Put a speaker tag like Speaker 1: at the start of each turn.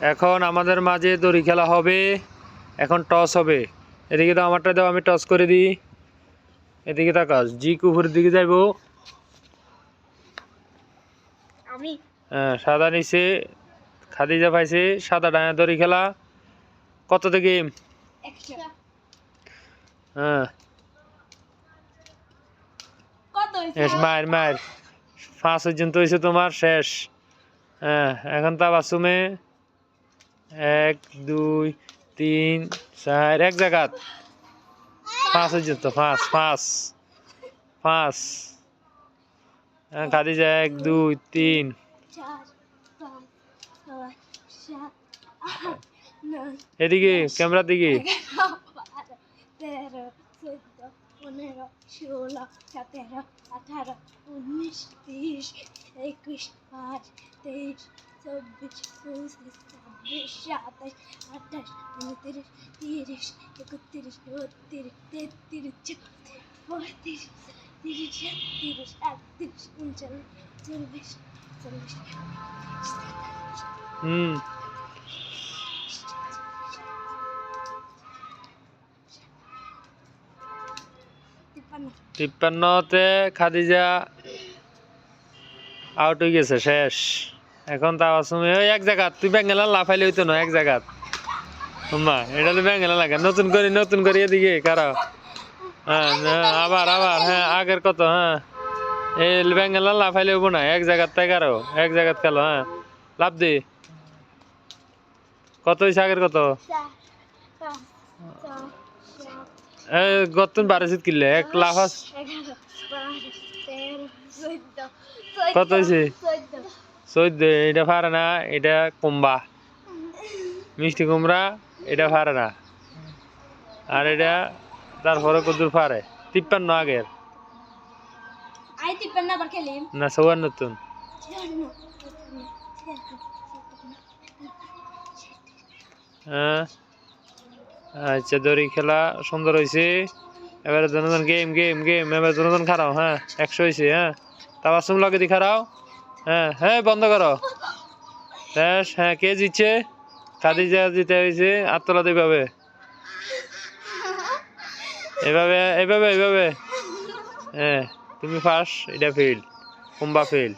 Speaker 1: এখন আমাদের মাঝে দড়ি খেলা হবে। এখন টস হবে। এদিকে তো আমারটা দাও আমি টস করে দিই। এদিকে তাকাস জি কুপুরের দিকে যাইবো।
Speaker 2: আমি?
Speaker 1: হ্যাঁ সাদা নিচে খাদিজা পাইছে সাদা ডায়া দড়ি খেলা। কত থেকে হ্যাঁ। মায়ের মায়ের। পাঁচ পর্যন্ত হয়েছে তোমার শেষ। হ্যাঁ এখন তা বাসুমে এক, দুই, তিন, চার, এক জায়গাত। পাঁচ পর্যন্ত পাঁচ পাঁচ পাঁচ। হ্যাঁ খাদি যায় এক, দুই, তিন।
Speaker 2: পাঁচ
Speaker 1: এদিকে, ক্যামেরার দিকে।
Speaker 2: ষোলো সতেরো, আঠারো, উনিশ বিশ একুশ বাইশ তেইশ চব্বিশ পঁচিশ ছাব্বিশ সাতাশ আঠাশ উনত্রিশ তিরিশ একত্রিশ বত্রিশ তেত্রিশ চৌত্রিশ পঁয়ত্রিশ তিরিশ একত্রিশ আটত্রিশ উনচল্লিশ চল্লিশ চল্লিশ
Speaker 1: হুম। তিপ্পান্নতে খাদিজা আউট হয়ে গেছে শেষ। এখন তা আসুমি ওই এক জায়গা তুই ব্যাঙ্গেলা লাফাইলে হইতো না এক জায়গা মা এটা তো ব্যাঙ্গেলা লাগে। নতুন করে নতুন করে এদিকে কারও। হ্যাঁ হ্যাঁ, আবার আবার হ্যাঁ আগের কত হ্যাঁ। এই ব্যাঙ্গেলা লাফাইলে হইব না এক জায়গার তাই কারও এক জায়গাত খেলো হ্যাঁ। লাভ দি। কত হয়েছে আগের কত? গতুন বারোশিত কিনলে এক
Speaker 2: বারো চোদ্দ
Speaker 1: কত হয়েছে
Speaker 2: চোদ্দ
Speaker 1: এটা পারে না এটা কুম্বা। মিষ্টি কুমড়া এটা পারে না। আর এটা তারপরে কদুর পারে তিপ্পান্ন আগের। না সবার নতুন। হ্যাঁ। আচ্ছা দড়ি খেলা সুন্দর হয়েছে এবারে জনজন গেম গেম গেম এবার জনজন খারাও হ্যাঁ। একশো হয়েছে হ্যাঁ। তারপর সুম লগে দি খারাও। হ্যাঁ হ্যাঁ বন্ধ করো। শেষ হ্যাঁ কে জিতছে? খাদিজা জিতে হয়েছে আত্মলা এইভাবে এভাবে এভাবে এভাবে। হ্যাঁ তুমি ফার্স্ট এটা ফিল্ড কুম্বা ফেল